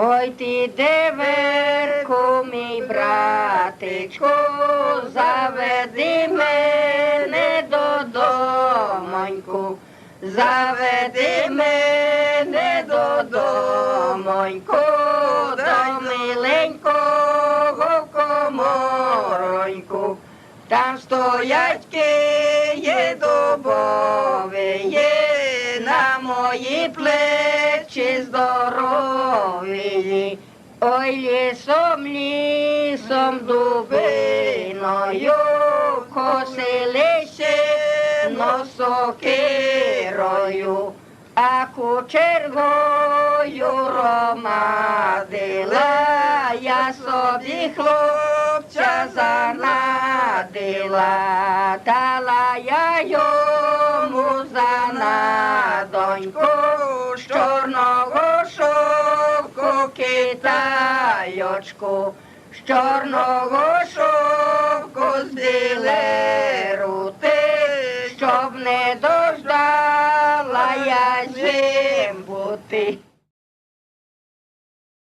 Ой ти деверку, мій братичку, заведи мене додомоньку, заведи мене додомоньку, до миленького комороньку. Там стоять киє дубові, на мої плечі здорові. Ой, лісом, лісом дубиною, косилище носокирою, а кучергою ромадила, я собі хлопця занадила, дала я йому за надоньку з чорного шовку з чорного шовку з білерути, щоб не дождала я зим бути.